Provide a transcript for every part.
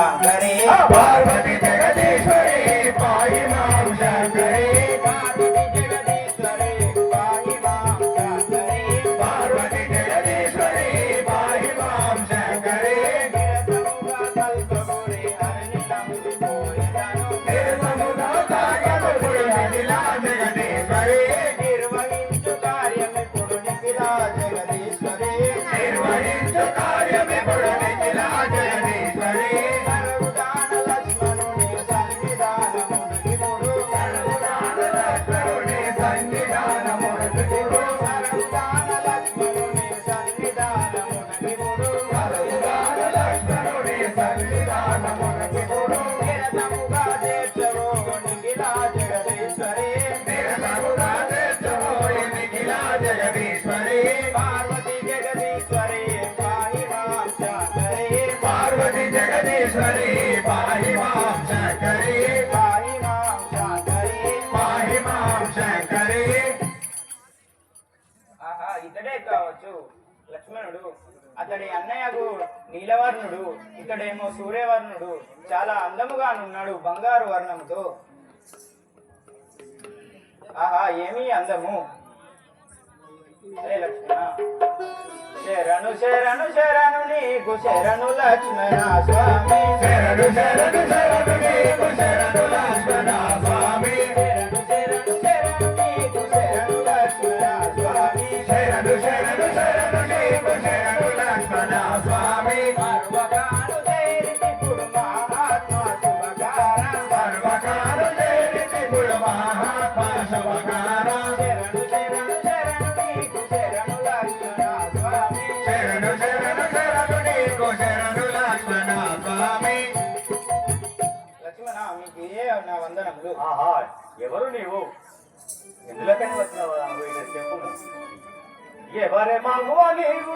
Ah, Parvati, Parvati, Parvati, Parvati, Parvati, Parvati, ఇతడే కావచ్చు లక్ష్మణుడు. అతడి అన్నయ్యకు నీలవర్ణుడు ఇతడేమో సూర్యవర్ణుడు. చాలా అందముగా ఉన్నాడు బంగారు వర్ణంతో ఆహా ఏమి అందము? శరణు శరణు శరణు నీకు శరణు లక్ష్మణ స్వామి. శరణు శరణు శరణు ఆహా ఎవరు నీవు? ఎందులోకని వచ్చినావా చెప్పు ఎవరే మగువ నీవు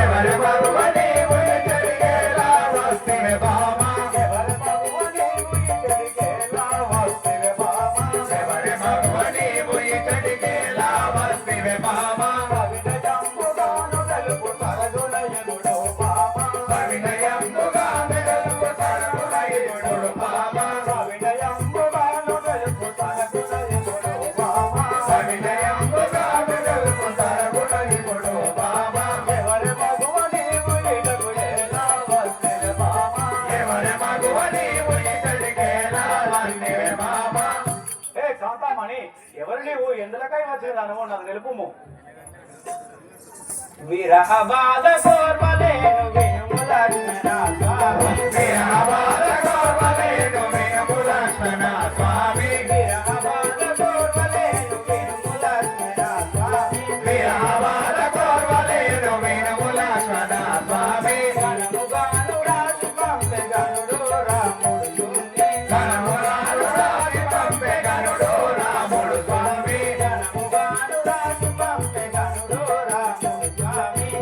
ఎవరే నీవు ఎందులకై వచ్చేదానమో నాకు తెలుపుము విరహ బాధ వినుములన్నీ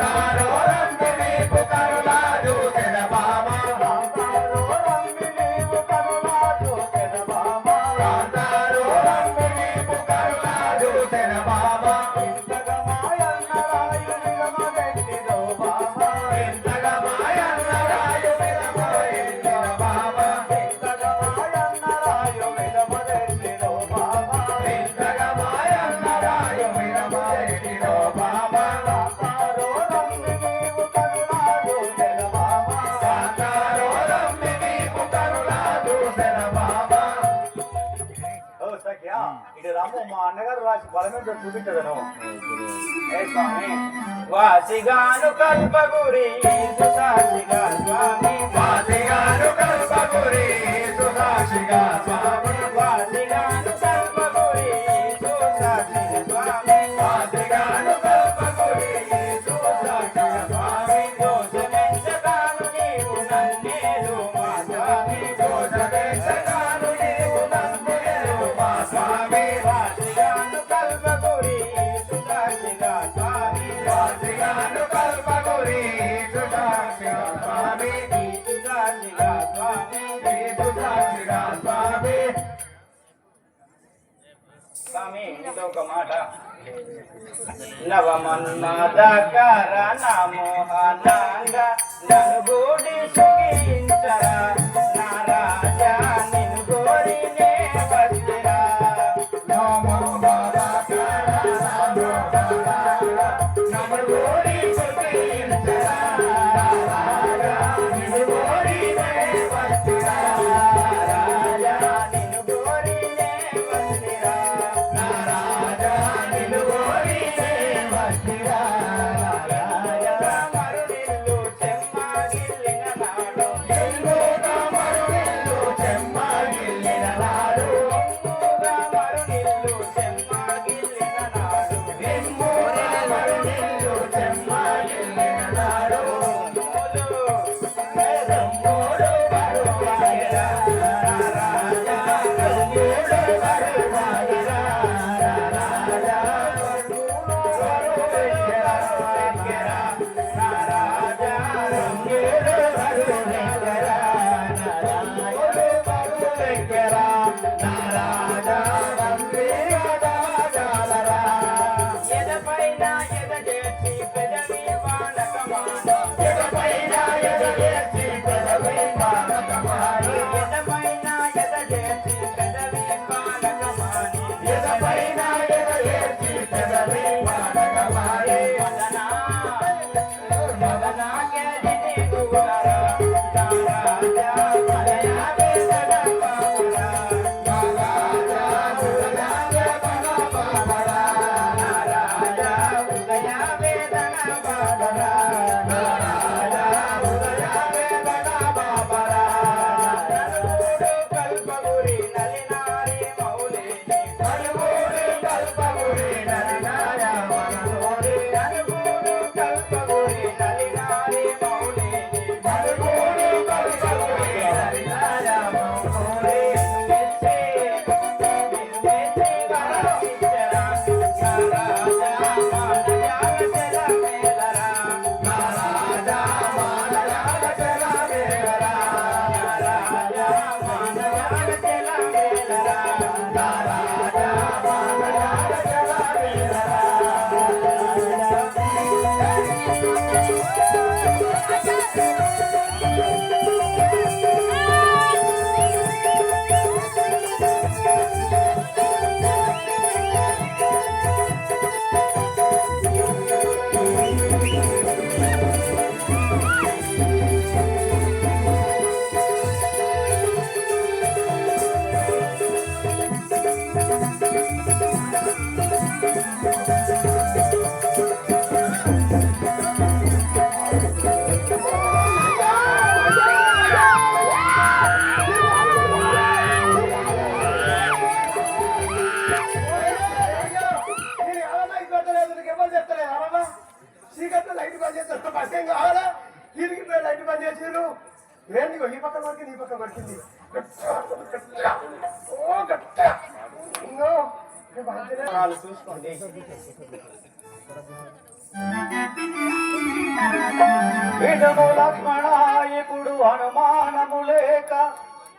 તારો ఇటు రమ్మ మా అన్నగారు రాసి బలమేంటో చూపించదను వాసిగాను కల్పగురి సుసాసిగా స్వామి. వాసిగాను కల్పగురి సుసాసిగా స్వామి. స్వామి ఇది ఒక మాట. నవమన్మద కరణ మోహనాంగ నన్ను గుడి సుగించరా చూసుకోండి విడము లక్ష్మణ ఇప్పుడు అనుమానము లేక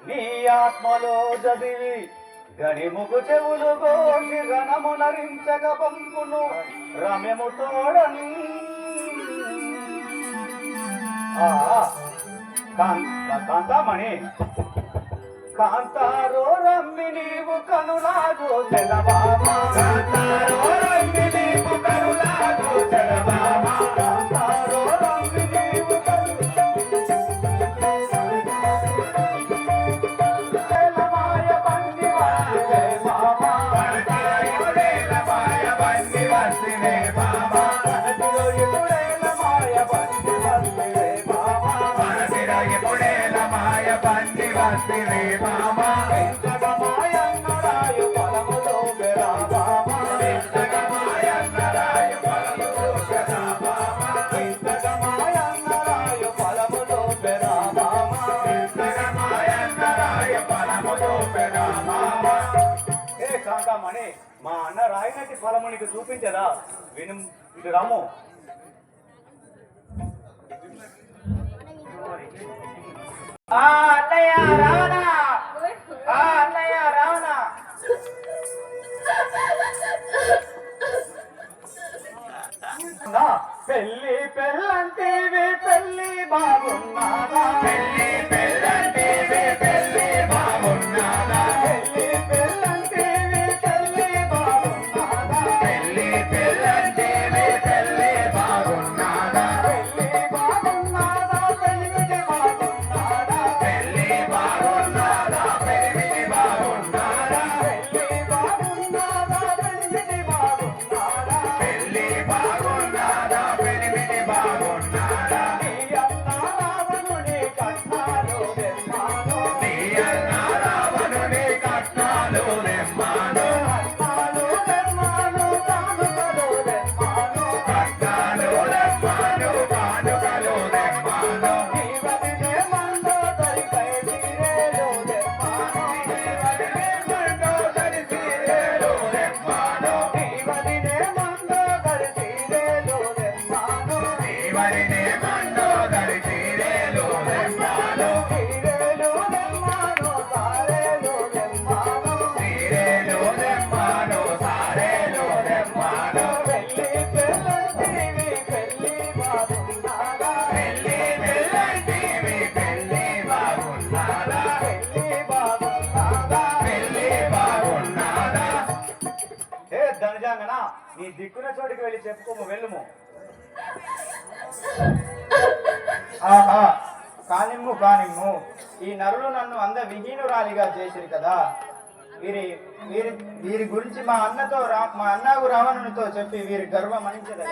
నీ ఆత్మలో చదివి గడిముకు చెవులు కోసి రణము నరించక పంపును రమ్యము తోడని. కాంతామణి. కాంతారో రమ్మి నీవు కనులాగో తెలవామా? కాంతారో రమ్మి నీవు కనులాగో తెలవా రాగానే మా అన్న రాయినట్టి ఫలము నీకు చూపించదా? విను ఇది రాము అన్నయ్య రావణా! అన్నయ్య రావణా! పెళ్ళి పెళ్ళంటే ధనజాంగన నీ దిక్కున చోటికి వెళ్ళి చెప్పుకోము వెళ్ళుము. ఆహా కానిమ్ము కానిమ్ము. ఈ నరులు నన్ను అంద విహీనురాలిగా చేసిరు కదా. వీరి వీరి వీరి గురించి మా అన్నతో రా మా అన్నకు రావణునితో చెప్పి వీరి గర్వం అనించదా